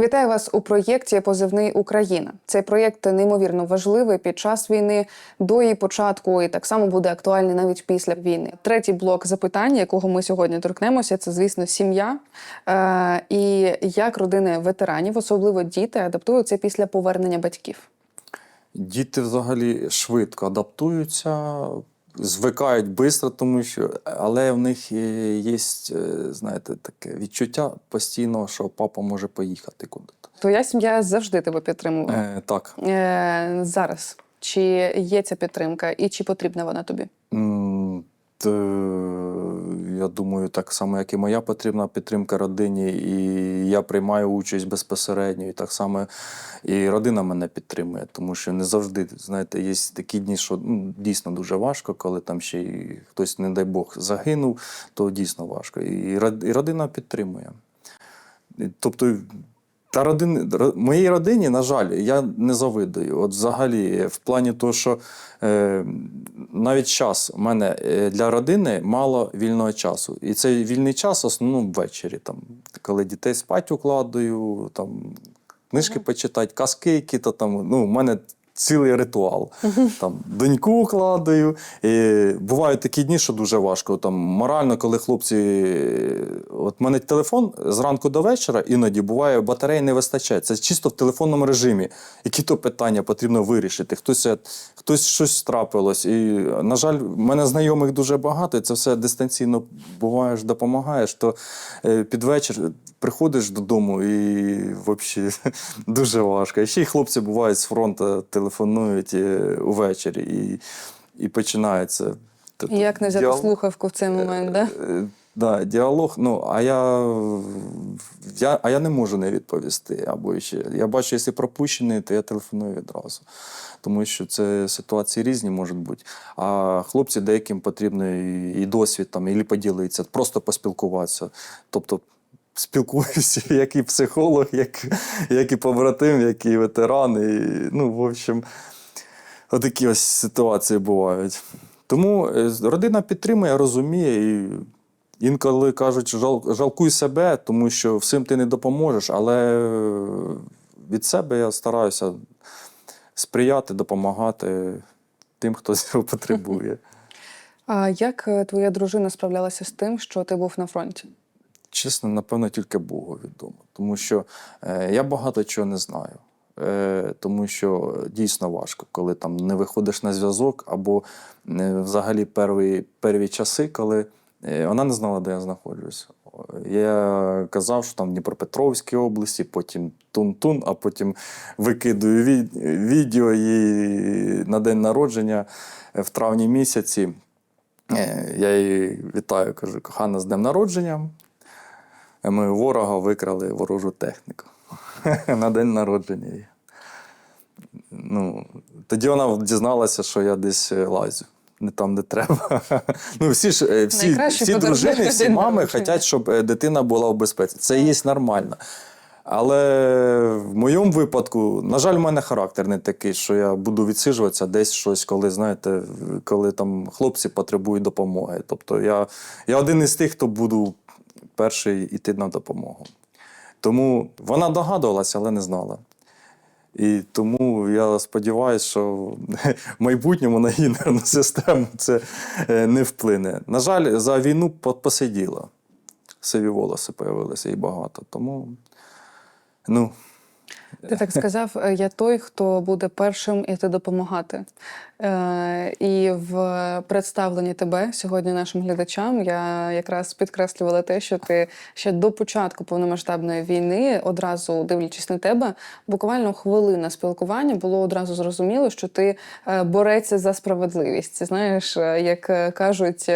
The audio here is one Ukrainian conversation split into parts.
Вітаю вас у проєкті Позивний Україна. Цей проєкт неймовірно важливий під час війни, до її початку, і так само буде актуальний навіть після війни. Третій блок запитань, якого ми сьогодні торкнемося, це звісно сім'я е- і як родини ветеранів, особливо діти, адаптуються після повернення батьків. Діти взагалі швидко адаптуються, звикають швидко, тому що, але в них є, є, знаєте, таке відчуття постійного, що папа може поїхати куди-то. Твоя сім'я завжди тебе підтримувала. Е, так. Е- зараз чи є ця підтримка, і чи потрібна вона тобі? М, я думаю, так само, як і моя потрібна підтримка родині, і я приймаю участь безпосередньо, і так само і родина мене підтримує, тому що не завжди, знаєте, є такі дні, що ну, дійсно дуже важко, коли там ще й хтось, не дай Бог, загинув, то дійсно важко. І, родина підтримує. Тобто, та родини, моїй родині, на жаль, я не завидую. От взагалі, в плані того, що е, навіть час у мене е, для родини мало вільного часу. І цей вільний час основному ввечері, там, коли дітей спать укладаю, там, книжки почитати, казки, які то там. Ну, у мене цілий ритуал. Там, доньку укладаю. І бувають такі дні, що дуже важко. Там, морально, коли хлопці. От в мене телефон зранку до вечора, іноді буває, батареї не вистачає. Це чисто в телефонному режимі. Які то питання потрібно вирішити. Хтось, е, хтось щось трапилось. І, на жаль, в мене знайомих дуже багато, і це все дистанційно буваєш, допомагаєш. То е, під вечір приходиш додому і взагалі дуже важко. І ще й хлопці бувають з фронту, телефонують е, увечері і, і починається. І як не взяти діалог. слухавку в цей момент, да? Е, Да, діалог, ну, а я, я, а я не можу не відповісти. Або ще. Я бачу, якщо пропущений, то я телефоную відразу. Тому що це ситуації різні можуть бути. А хлопці деяким потрібно і досвід там, і поділитися, просто поспілкуватися. Тобто спілкуюся як і психолог, як, як і побратим, як і ветеран. І, ну, в общем, отакі ось ситуації бувають. Тому е, родина підтримує, розуміє і інколи кажуть, жал, жалкуй себе, тому що всім ти не допоможеш, але е, від себе я стараюся сприяти, допомагати тим, хто цього потребує. А як е, твоя дружина справлялася з тим, що ти був на фронті? Чесно, напевно, тільки Богу відомо. Тому що е, я багато чого не знаю. Е, тому що дійсно важко, коли там не виходиш на зв'язок, або е, взагалі перві, перві часи, коли е, вона не знала, де я знаходжусь. Я казав, що там в Дніпропетровській області, потім тун-тун, а потім викидую від, відео її на день народження е, в травні місяці. Е, Я її вітаю, кажу, кохана, з днем народження. Ми ворога викрали ворожу техніку на день народження. її. Ну, тоді вона дізналася, що я десь е, лазю. Не там, де треба. Ну, всі ж е, всі, всі дружини, всі мами хочуть, щоб е, дитина була в безпеці. Це є нормально. Але в моєму випадку, на жаль, в мене характер не такий, що я буду відсиджуватися десь щось, коли, знаєте, коли там хлопці потребують допомоги. Тобто я, я один із тих, хто буду перший йти на допомогу. Тому вона догадувалася, але не знала. І тому я сподіваюся, що в майбутньому на її нервну систему це е, не вплине. На жаль, за війну посиділа. Сиві волоси появилися і багато. Тому, ну, Ти так сказав, е, я той, хто буде першим іти допомагати. Е, і в представленні тебе сьогодні нашим глядачам я якраз підкреслювала те, що ти ще до початку повномасштабної війни, одразу дивлячись на тебе, буквально хвилина спілкування було одразу зрозуміло, що ти е, бореться за справедливість. Знаєш, е, як кажуть.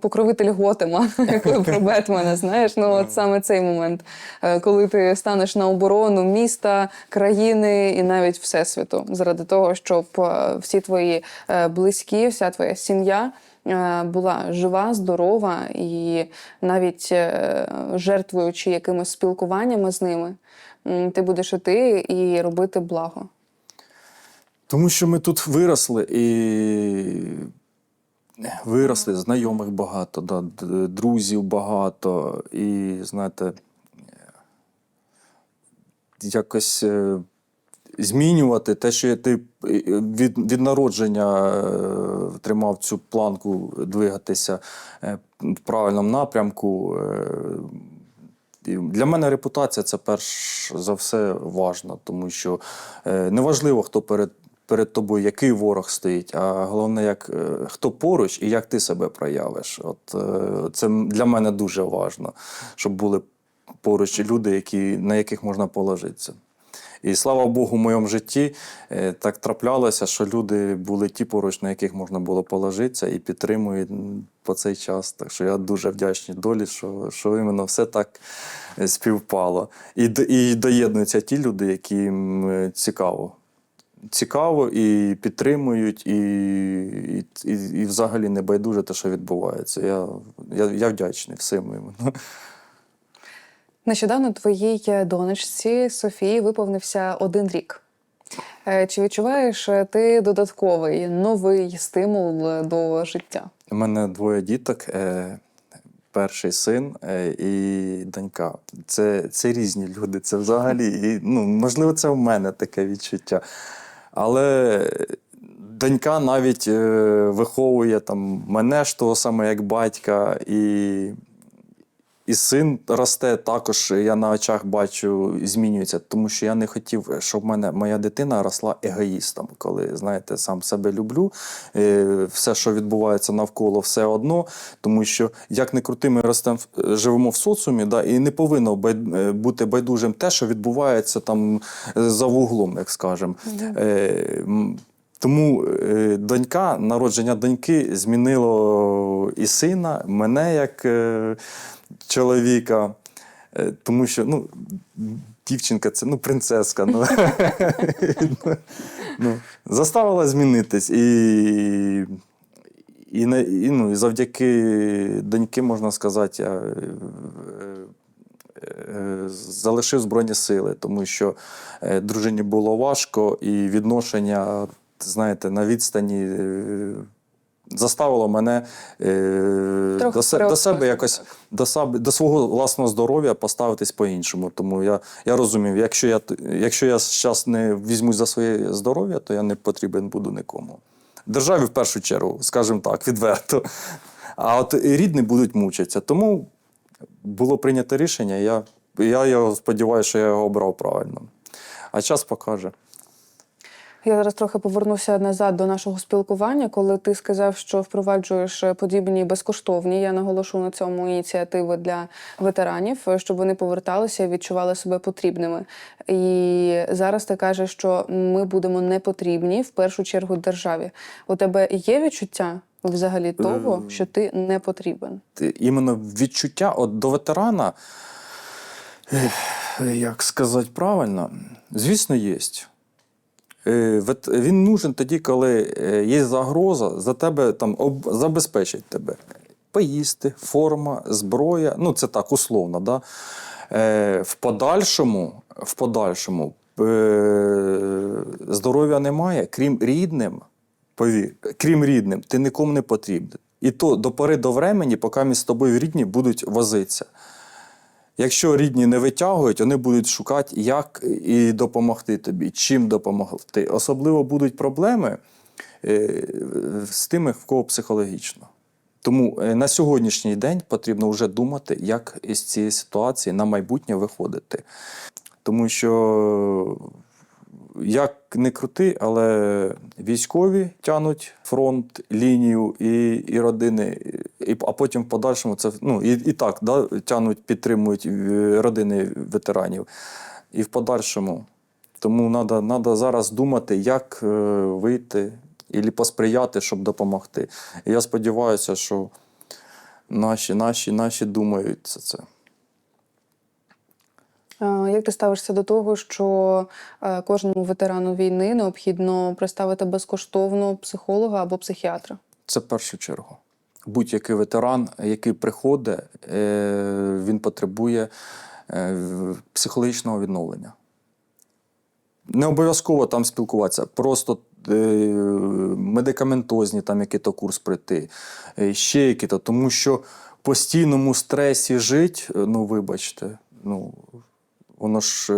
Покровитель Готема, про Бетмена, знаєш, ну от саме цей момент, е, коли ти станеш на оборону міста, країни і навіть всесвіту, заради того, щоб е, всі твої е, близькі, вся твоя сім'я була жива, здорова і навіть жертвуючи якимось спілкуваннями з ними, ти будеш іти і робити благо. Тому що ми тут виросли і виросли, знайомих багато, да, друзів багато. І, знаєте, якось е, змінювати те, що ти е, від, від народження е, тримав цю планку двигатися в правильному напрямку. Для мене репутація це перш за все важно, тому що неважливо, хто перед, перед тобою, який ворог стоїть, а головне, як, е, хто поруч і як ти себе проявиш. От, е, це для мене дуже важно, щоб були поруч люди, які, на яких можна положитися. І слава Богу, в моєму житті е, так траплялося, що люди були ті поруч, на яких можна було положитися і підтримують по цей час. Так що я дуже вдячний долі, що, що іменно все так співпало. І, і доєднуються ті люди, яким цікаво. Цікаво і підтримують, і, і, і, і взагалі не байдуже те, що відбувається. Я, я, я вдячний всім іменно. Нещодавно твоїй донечці Софії виповнився один рік. Е, Чи відчуваєш ти додатковий новий стимул до життя? У мене двоє діток. Е, перший син е, і донька. Це, це різні люди. Це взагалі, і, ну, можливо, це в мене таке відчуття. Але донька навіть е, виховує там, мене ж того саме, як батька, і, і син росте також. Я на очах бачу, змінюється, тому що я не хотів, щоб мене моя дитина росла егоїстом, коли знаєте, сам себе люблю. е, Все, що відбувається навколо, все одно, тому що як не крути, ми ростемо, в- живемо в соціумі, да, і не повинно е, бути байдужим те, що відбувається там е, за вуглом, як скажемо. Тому е, донька, народження доньки змінило і сина, мене як е, чоловіка. Е, Тому що ну, дівчинка це ну, принцеска. Ну, ну, заставила змінитись. І, і, і, ну, завдяки доньки, можна сказати, я залишив Збройні сили, тому що дружині було важко, і відношення, знаєте, на відстані. е, Заставило мене е, до, се- до себе якось до, себе, до свого власного здоров'я поставитись по-іншому. Тому я, я розумів, якщо я, якщо я зараз не візьмусь за своє здоров'я, то я не потрібен буду нікому. Державі в першу чергу, скажімо так, відверто. А от рідні будуть мучитися. Тому було прийнято рішення, я, я його сподіваюся, що я його обрав правильно. А час покаже. Я зараз трохи повернуся назад до нашого спілкування, коли ти сказав, що впроваджуєш подібні безкоштовні, я наголошу на цьому ініціативи для ветеранів, щоб вони поверталися і відчували себе потрібними. І зараз ти кажеш, що ми будемо не потрібні в першу чергу державі. У тебе є відчуття взагалі того, що ти не потрібен? Іменно відчуття от до ветерана, як сказати правильно, звісно, є. Е, Він нужен тоді, коли е, є загроза, за тебе там об, забезпечить тебе. Поїсти, форма, зброя. Ну, це так, условно. Да? Е, в подальшому, в подальшому здоров'я немає, крім рідним, повір, крім рідним, ти нікому не потрібен. І то до пори до времені, поки між тобою рідні будуть возитися. Якщо рідні не витягують, вони будуть шукати, як і допомогти тобі, чим допомогти. Особливо будуть проблеми е, з тими, в кого психологічно. Тому е, на сьогоднішній день потрібно вже думати, як із цієї ситуації на майбутнє виходити. Тому що, як не крути, але військові тянуть фронт, лінію і, і родини, і, а потім в подальшому це ну, і, і так да, тянуть, підтримують е, родини ветеранів. І в подальшому. Тому треба зараз думати, як е, вийти і посприяти, щоб допомогти. І я сподіваюся, що наші, наші, наші думають за це. Як ти ставишся до того, що е, кожному ветерану війни необхідно представити безкоштовно психолога або психіатра? Це в першу чергу. Будь-який ветеран, який приходить, е, він потребує е, психологічного відновлення. Не обов'язково там спілкуватися, просто е, медикаментозні там який-то курс пройти, е, ще який-то. Тому що постійному стресі жить, ну вибачте, ну. Воно ж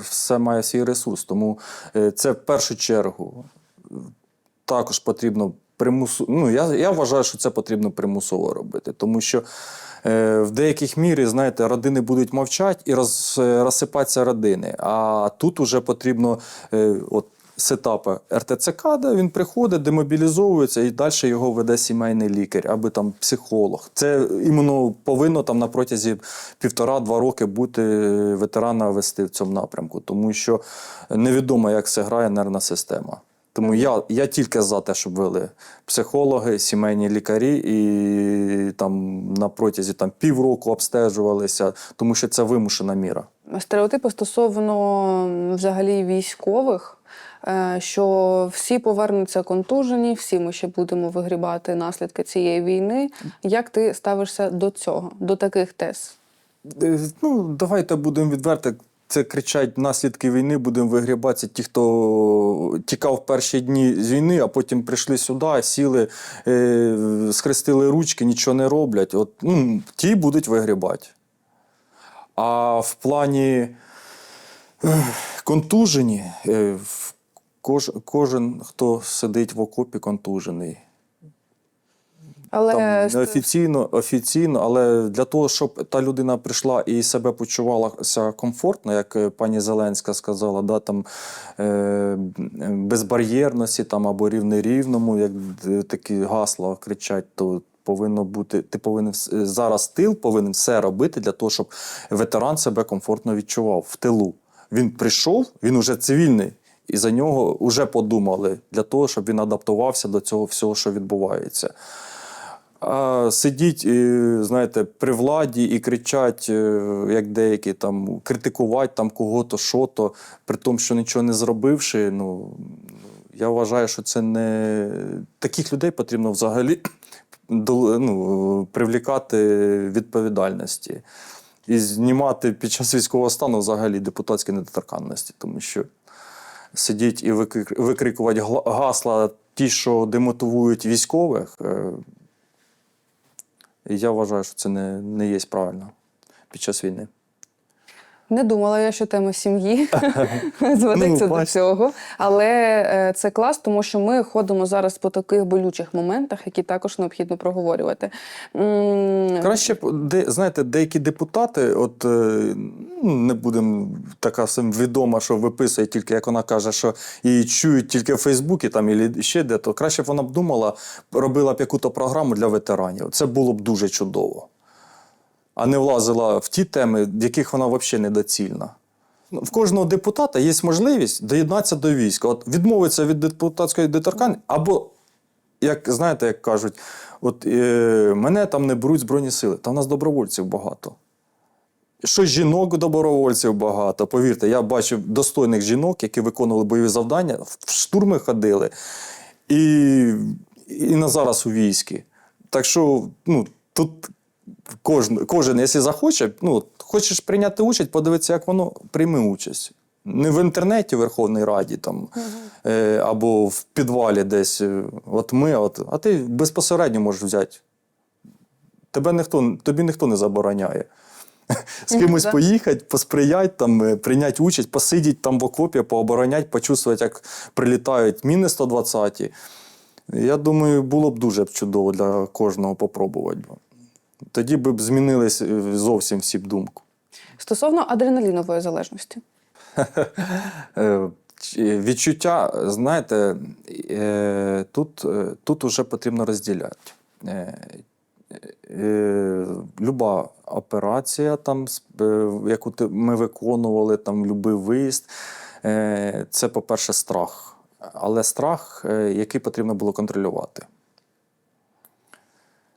все має свій ресурс. Тому це в першу чергу також потрібно примусу. Ну, я, я вважаю, що це потрібно примусово робити, тому що е, в деяких мірі, знаєте, родини будуть мовчати і роз, е, розсипатися родини. А тут уже потрібно е, от, сетапи РТЦК, де він приходить, демобілізовується і далі його веде сімейний лікар або там психолог. Це іменно повинно там на протязі півтора-два роки бути ветерана вести в цьому напрямку, тому що невідомо, як це грає нервна система. Тому я, я тільки за те, щоб вели психологи, сімейні лікарі і там на протязі там, півроку обстежувалися, тому що це вимушена міра. Стереотипи стосовно взагалі військових, е, що всі повернуться контужені, всі ми ще будемо вигрібати наслідки цієї війни. Як ти ставишся до цього, до таких тез? Е, Ну, давайте будемо відверти. Це кричать наслідки війни, будемо вигрібатися ті, хто тікав в перші дні з війни, а потім прийшли сюди, сіли, е, схрестили ручки, нічого не роблять. От, ну, ті будуть вигрібати. А в плані е, контужені, е, кож, кожен, хто сидить в окопі, контужений. Але Там ст- неофіційно, офіційно, але для того, щоб та людина прийшла і себе почувалася комфортно, як е, пані Зеленська сказала, да, там, е, безбар'єрності там, або рівнерівному, як е, такі гасла кричать, то повинно бути, ти повинен зараз тил повинен все робити для того, щоб ветеран себе комфортно відчував в тилу. Він прийшов, він уже цивільний. І за нього вже подумали для того, щоб він адаптувався до цього всього, що відбувається. А сидіть, і, знаєте, при владі і кричать, е, як деякі там, критикувати там кого-то, що-то, при тому, що нічого не зробивши. Ну, я вважаю, що це не таких людей потрібно взагалі ну, привлікати відповідальності. І знімати під час військового стану взагалі депутатські недоторканності, тому що сидіть і викрик- викрикувати гасла, ті, що демотивують військових, е, я вважаю, що це не, не є правильно під час війни. Не думала я, що тема сім'ї зведеться Ну, до цього. Але е, це клас, тому що ми ходимо зараз по таких болючих моментах, які також необхідно проговорювати. Краще де, знаєте, деякі депутати, от е, ну, не будемо така всім відома, що виписує тільки, як вона каже, що її чують тільки в Фейсбуці там і ще де, то краще б вона б думала, робила б яку-то програму для ветеранів. Це було б дуже чудово. А не влазила в ті теми, в яких вона взагалі недоцільна. Ну, В кожного депутата є можливість доєднатися до війська. От відмовитися від депутатської доторкання, або, як знаєте, як кажуть, от е, мене там не беруть Збройні сили, та в нас добровольців багато. Що жінок добровольців багато. Повірте, я бачив достойних жінок, які виконували бойові завдання, в штурми ходили і, і на зараз у війську. Так що, ну, тут кожен, кожен, якщо захоче, ну, хочеш прийняти участь, подивитися, як воно прийми участь. Не в інтернеті в Верховній Раді там, е, або в підвалі десь. е, От ми, от, а ти безпосередньо можеш взяти. Тебе ніхто, тобі ніхто не забороняє. З кимось поїхати, посприяти, там, е, прийняти участь, посидіти там в окопі, пообороняти, почувствувати, як прилітають міни 120. Я думаю, було б дуже чудово для кожного попробувати. Тоді б змінились е, зовсім всі б думку. Стосовно адреналінової залежності. Е, Відчуття, знаєте, е, тут, тут уже потрібно розділяти. Люба операція, там, яку ми виконували, там, любий виїзд, це, по-перше, страх. Але страх, який потрібно було контролювати.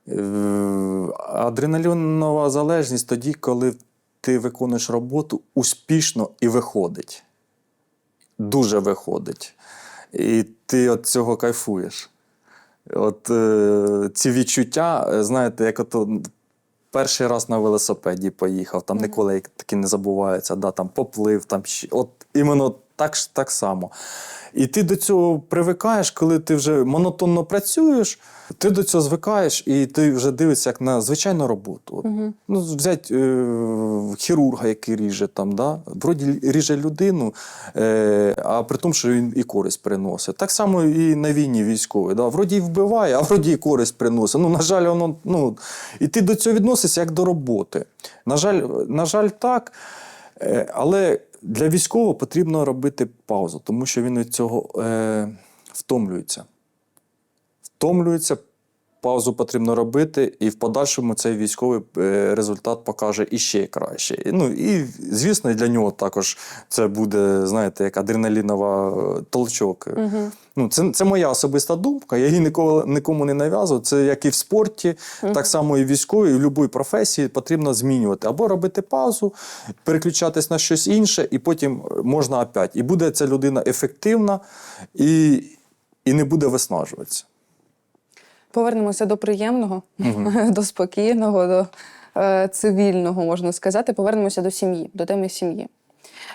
Е, Адреналінова залежність тоді, коли ти виконуєш роботу успішно і виходить. Дуже виходить. І ти від цього кайфуєш. От е, ці відчуття, е, знаєте, як ото перший раз на велосипеді поїхав, там ніколи таки не забувається, да, там поплив, там от іменно так, так само. І ти до цього привикаєш, коли ти вже монотонно працюєш, ти до цього звикаєш, і ти вже дивишся як на звичайну роботу. От, Ну, взять е, хірурга, який ріже там, да? вроді ріже людину, е, а при тому, що він і користь приносить. Так само і на війні військовий. Да? Вроді і вбиває, а вроді і користь приносить. Ну, на жаль, воно, ну, і ти до цього відносишся як до роботи. На жаль, на жаль, так. Е, Але для військового потрібно робити паузу, тому що він від цього е, втомлюється. Втомлюється, паузу потрібно робити, і в подальшому цей військовий е, результат покаже іще краще. Ну і звісно, для нього також це буде, знаєте, як адреналінова е, толчок. Угу. Ну, це, це моя особиста думка. Я її ніколи нікому не нав'язую. Це як і в спорті, так само і в військовій, і в будь-якій професії потрібно змінювати або робити паузу, переключатись на щось інше, і потім можна опять. І буде ця людина ефективна і, і не буде виснажуватися. Повернемося до приємного, до спокійного, до е, цивільного, можна сказати. Повернемося до сім'ї, до теми сім'ї.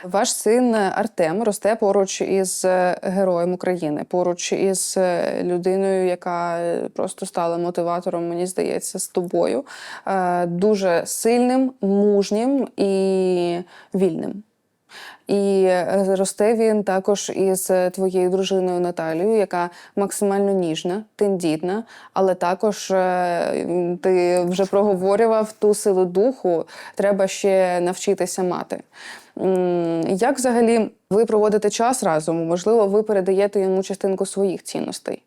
Ваш син Артем росте поруч із е, героєм України, поруч із е, людиною, яка е, просто стала мотиватором, мені здається, з тобою. Е, Дуже сильним, мужнім і вільним. І е, росте він також із е, твоєю дружиною Наталією, яка максимально ніжна, тендітна, але також е, ти вже проговорював ту силу духу, треба ще навчитися мати. Як взагалі ви проводите час разом? Можливо, ви передаєте йому частинку своїх цінностей?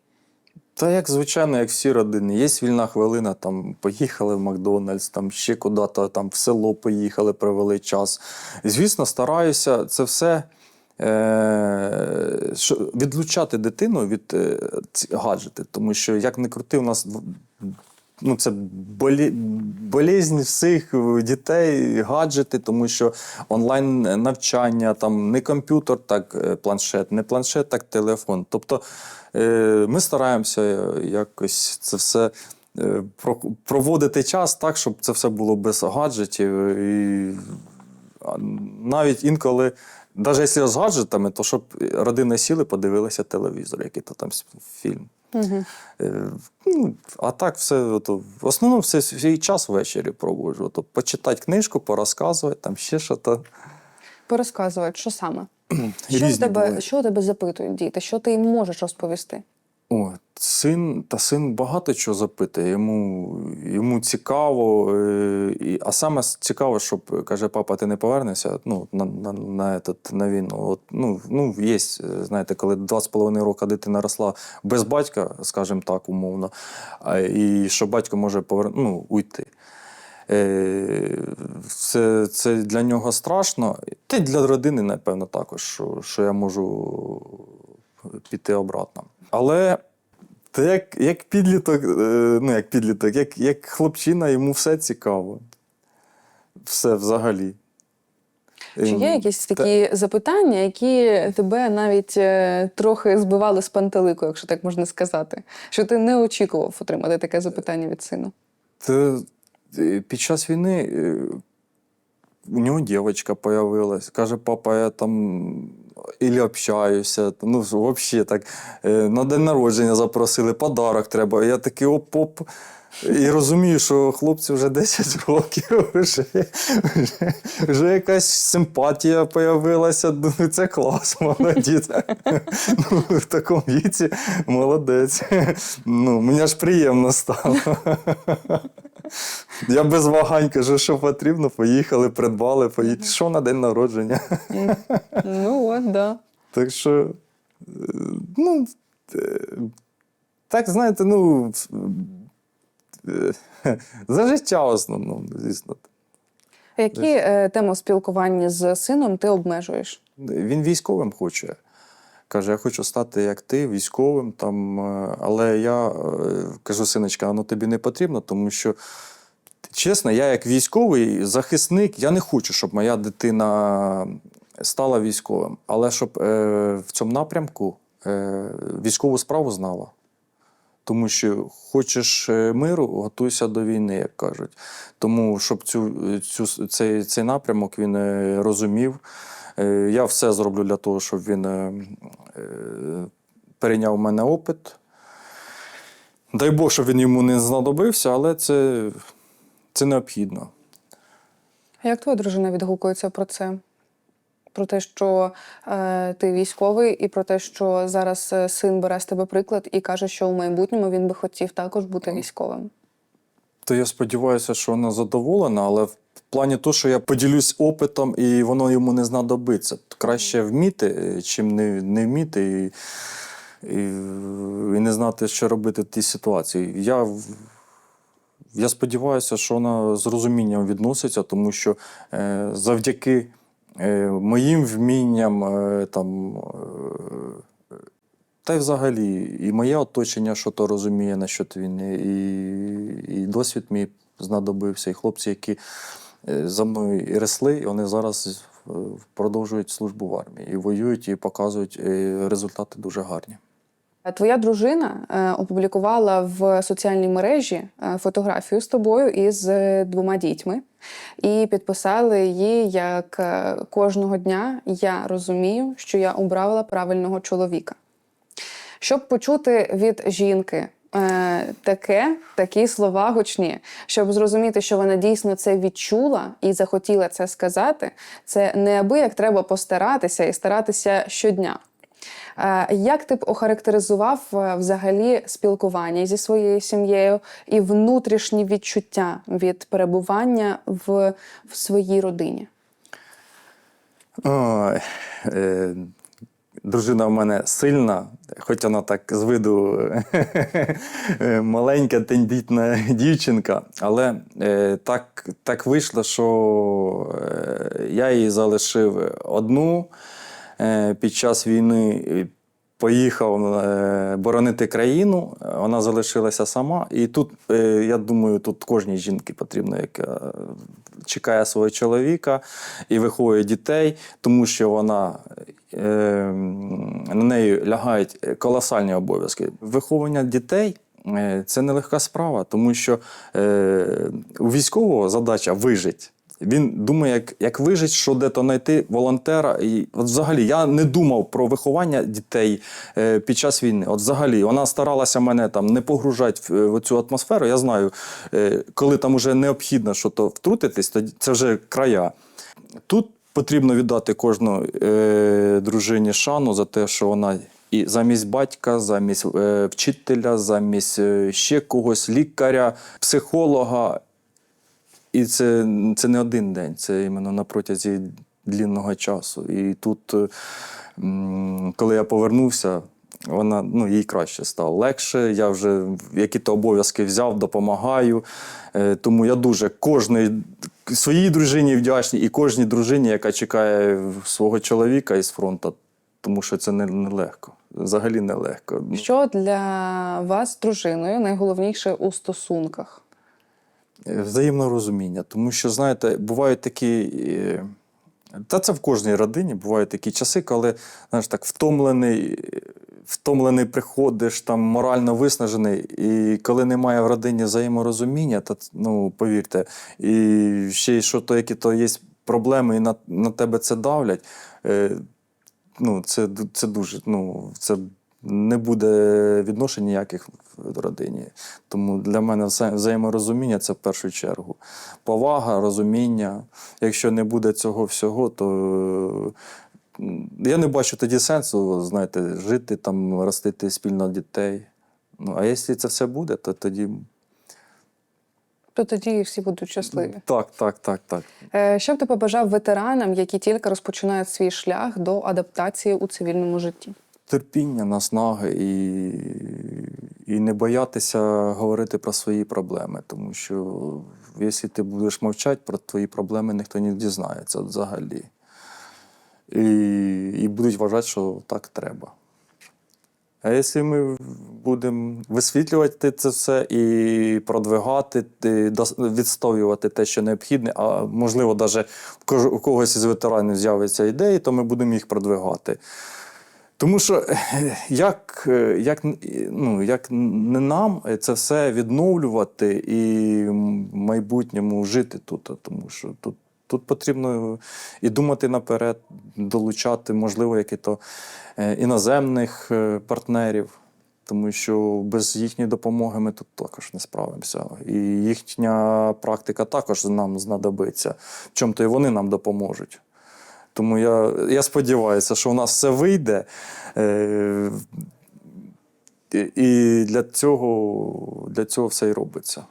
Та як звичайно, як всі родини, є вільна хвилина, там поїхали в Макдональдс, там ще куди-то там в село поїхали, провели час. Звісно, стараюся це все е- відлучати дитину від е, гаджетів, тому що як не крути, у нас ну, це болі... болезнь всіх дітей, гаджети, тому що онлайн навчання, там не комп'ютер, так е, планшет, не планшет, так телефон. Тобто е, ми стараємося якось це все. е, Проводити час так, щоб це все було без гаджетів. І навіть інколи, навіть якщо з гаджетами, то щоб родини сіли, подивилися телевізор, який то там фільм. Угу. Ну, а так все, ото, в основному все свій час ввечері проводжу. Ото, почитати книжку, порозказувати, там ще що то. Порозказувати, що саме? Що, тебе, що тебе запитують діти? Що ти їм можеш розповісти? О, син, та син багато чого запитує. Йому, йому цікаво. Е, і, а саме цікаво, щоб каже, папа, ти не повернешся ну, на, на, на, этот, на війну. От, ну, ну, є, знаєте, коли два з половиною роки дитина росла без батька, скажімо так, умовно, і що батько може повер... ну, уйти. Е, Це, це для нього страшно. Та й для родини, напевно, також, що, що я можу піти обратно. Але та як, як підліток, е, ну як підліток, як, як хлопчина, йому все цікаво. Все взагалі. Чи є Ем, якісь та- такі запитання, які тебе навіть е, трохи збивали з пантелику, якщо так можна сказати? Що ти не очікував отримати таке запитання від сина? Та, е, під час війни у нього дівчинка появилась. Каже, папа, я там ілі общаюся. Ну, взагалі так. е, На день народження запросили, подарок треба. Я такий оп-оп. І розумію, що хлопці вже 10 років, вже, вже, вже якась симпатія появилася. Ну, Це клас, молоді. Ну, в такому віці молодець. Ну, мені аж приємно стало. Я без вагань кажу, що потрібно, поїхали, придбали, поїхали. Що на день народження. Ну от, да. Так що, е, ну, е, так, знаєте, ну, е, за життя в основному, звісно. Які теми в спілкуванні з сином ти обмежуєш? Він військовим хоче. Каже, я хочу стати як ти, військовим. Там, е, але я е, кажу, синочка, ну тобі не потрібно, тому що, чесно, я як військовий захисник, я не хочу, щоб моя дитина стала військовим. Але щоб е, в цьому напрямку е, військову справу знала. Тому що хочеш е, миру, готуйся до війни, як кажуть. Тому, щоб цю, цю, цей, цей напрямок він розумів, я все зроблю для того, щоб він е, е, перейняв у мене опит. Дай Бог, щоб він йому не знадобився, але це, це необхідно. А Як твоя дружина відгукується про це? Про те, що е, ти військовий, і про те, що зараз е, син бере з тебе приклад і каже, що у майбутньому він би хотів також бути військовим. То я сподіваюся, що вона задоволена, але в плані того, що я поділюсь опитом і воно йому не знадобиться. Краще вміти, е, чим не, не вміти і, і, і не знати, що робити в тій ситуації. Я, я сподіваюся, що вона з розумінням відноситься, тому що е, завдяки е, моїм вмінням е, там. Е, та й взагалі, і моє оточення, що то розуміє насчет війни, і, і досвід мій знадобився, і хлопці, які за мною і росли, і вони зараз е, продовжують службу в армії і воюють, і показують е, результати дуже гарні. Твоя дружина е, опублікувала в соціальній мережі е, фотографію з тобою із е, двома дітьми і підписали її як е, кожного дня я розумію, що я обрала правильного чоловіка. Щоб почути від жінки е, таке, такі слова гучні, щоб зрозуміти, що вона дійсно це відчула і захотіла це сказати, це неабияк треба постаратися і старатися щодня. Е, Як ти б охарактеризував е, взагалі спілкування зі своєю сім'єю і внутрішні відчуття від перебування в, в своїй родині? Ой, е, дружина в мене сильна, хоч вона так з виду е, маленька, тендітна дівчинка, але е, так, так вийшло, що е, я її залишив одну е, під час війни. Поїхав е, боронити країну, вона залишилася сама. І тут, е, я думаю, тут кожній жінці потрібно, яка чекає свого чоловіка і виховує дітей, тому що вона на неї лягають колосальні обов'язки. Виховування дітей. е, Це нелегка справа, тому що е, у військового задача вижити. Він думає, як, як вижить, що де-то знайти волонтера. І от взагалі я не думав про виховання дітей е, під час війни. От взагалі вона старалася мене там не погружати в, в цю атмосферу. Я знаю, е, коли там уже необхідно щось втрутитись, то це вже края. Тут потрібно віддати кожну е, дружині шану за те, що вона і замість батька, замість е, вчителя, замість е, ще когось, лікаря, психолога. І це, це не один день, це іменно на протязі длінного часу. І тут, е, коли я повернувся, вона ну, їй краще стало легше. Я вже які-то обов'язки взяв, допомагаю. Е, Тому я дуже кожної своїй дружині вдячний і кожній дружині, яка чекає свого чоловіка із фронту, тому що це не- нелегко. Взагалі нелегко. Що для вас з дружиною найголовніше у стосунках? Е, Взаємне розуміння. Тому що, знаєте, бувають такі. е, Та це в кожній родині бувають такі часи, коли знаєш, так втомлений, втомлений приходиш, там морально виснажений, і коли немає в родині взаєморозуміння, то ну, повірте, і ще й що то, які то є проблеми, і на, на тебе це давлять. Е, ну, це, це дуже. Ну, це не буде відношень ніяких в родині. Тому для мене взаєморозуміння це в першу чергу. Повага, розуміння. Якщо не буде цього всього, то я не бачу тоді сенсу, знаєте, жити там, ростити спільно дітей. Ну, а якщо це все буде, то тоді То тоді всі будуть щасливі. так, так, так, так. Е, Що б ти побажав ветеранам, які тільки розпочинають свій шлях до адаптації у цивільному житті? терпіння, наснаги і, і не боятися говорити про свої проблеми, тому що якщо ти будеш мовчати про твої проблеми, ніхто не дізнається взагалі. І, і будуть вважати, що так треба. А якщо ми будемо висвітлювати це все і продвигати, відстоювати те, що необхідне, а можливо, навіть у когось із ветеранів з'явиться ідеї, то ми будемо їх продвигати. Тому що як, як, ну, як не нам це все відновлювати і в майбутньому жити тут, тому що тут, тут потрібно і думати наперед, долучати, можливо, які-то е, іноземних е, партнерів. Тому що без їхньої допомоги ми тут також не справимося. І їхня практика також нам знадобиться. В чому то і вони нам допоможуть. Тому я, я сподіваюся, що у нас все вийде. Е, і для цього, для цього все і робиться.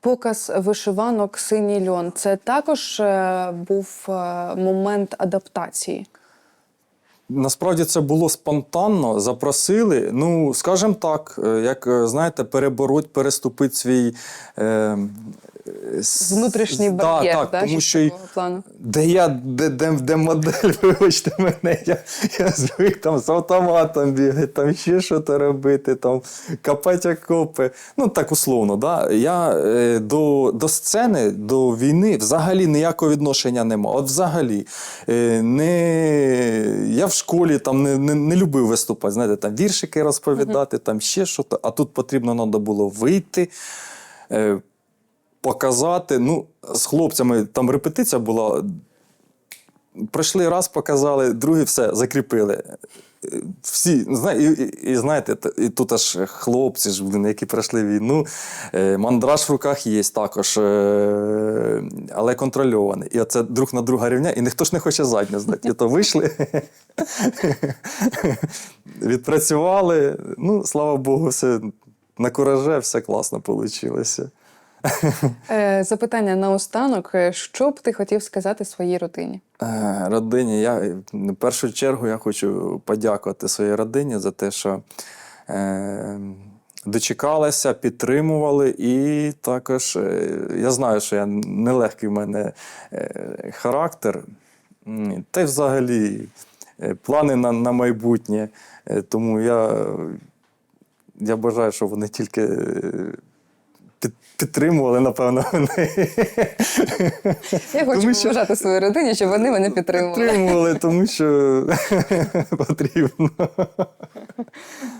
Показ вишиванок Синій льон це також е, був е, момент адаптації. Насправді це було спонтанно, запросили. Ну, скажімо так, е, як знаєте, перебороть, переступити свій е, Внутрішній да, бар'єр, так, да, тому що плану. Де я, де, де, де модель, вибачте мене, я, я звик там з автоматом бігати, там ще щось робити, там копати окопи. Ну, так условно, да? я е, до, до сцени, до війни взагалі ніякого відношення не мав. От взагалі. Е, не, я в школі там не, не, не любив виступати, знаєте, там віршики розповідати, там ще щось, а тут потрібно треба було вийти. Е, показати. Ну, з хлопцями там репетиція була. Пройшли раз, показали, другий все, закріпили. Всі, і, і, і знаєте, і тут аж хлопці ж, блін, які пройшли війну. Е, мандраж в руках є також, е, але контрольований. І оце друг на друга рівня, і ніхто ж не хоче задню знати. І то вийшли, відпрацювали. Ну, слава Богу, все на кураже, все класно вийшло. Е, Запитання наостанок. Е, Що б ти хотів сказати своїй родині? Е, Родині, я в першу чергу я хочу подякувати своїй родині за те, що дочекалися, підтримували, і також я знаю, що я нелегкий в мене характер, та й взагалі плани на, на майбутнє. Тому я, я бажаю, щоб вони тільки. Під- Підтримували, напевно, мене. Я хочу Тому що- побажати своїй родині, щоб вони мене підтримували. Підтримували, тому що потрібно.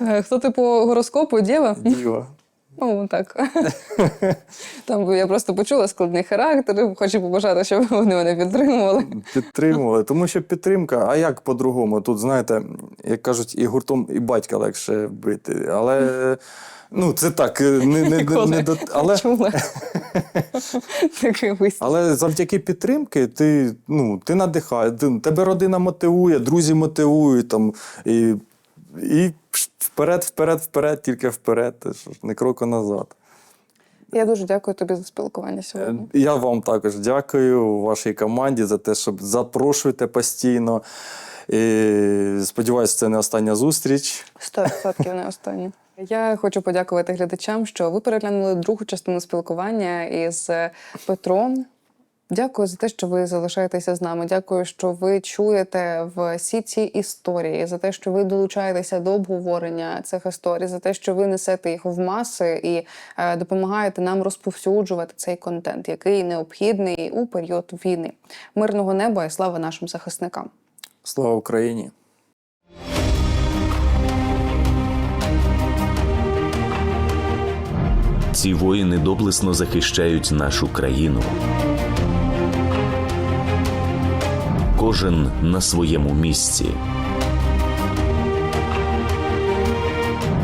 Е, Хто ти по гороскопу, Діва? Діва. Ну, так. Там я просто почула складний характер, хочу побажати, щоб вони мене підтримували. Підтримували, тому що підтримка, а як по-другому? Тут, знаєте, як кажуть, і гуртом, і батька легше бити. Але ну, це так, не, не, не, не до. Але, чула. Але завдяки підтримки ти, ну, ти надихаєш, тебе родина мотивує, друзі мотивують там. І, і вперед, вперед, вперед, тільки вперед, не кроку назад. Я дуже дякую тобі за спілкування сьогодні. Е, Я вам також дякую вашій команді за те, що запрошуєте постійно. І сподіваюся, це не остання зустріч. Сто відсотків не останнє. Я хочу подякувати глядачам, що ви переглянули другу частину спілкування із Петром. Дякую за те, що ви залишаєтеся з нами. Дякую, що ви чуєте всі ці історії, за те, що ви долучаєтеся до обговорення цих історій, за те, що ви несете їх в маси і е, допомагаєте нам розповсюджувати цей контент, який необхідний у період війни. Мирного неба і слава нашим захисникам. Слава Україні! Ці воїни доблесно захищають нашу країну. Кожен на своєму місці.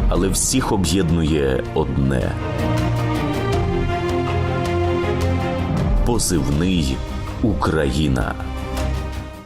Але всіх об'єднує одне. Позивний Україна.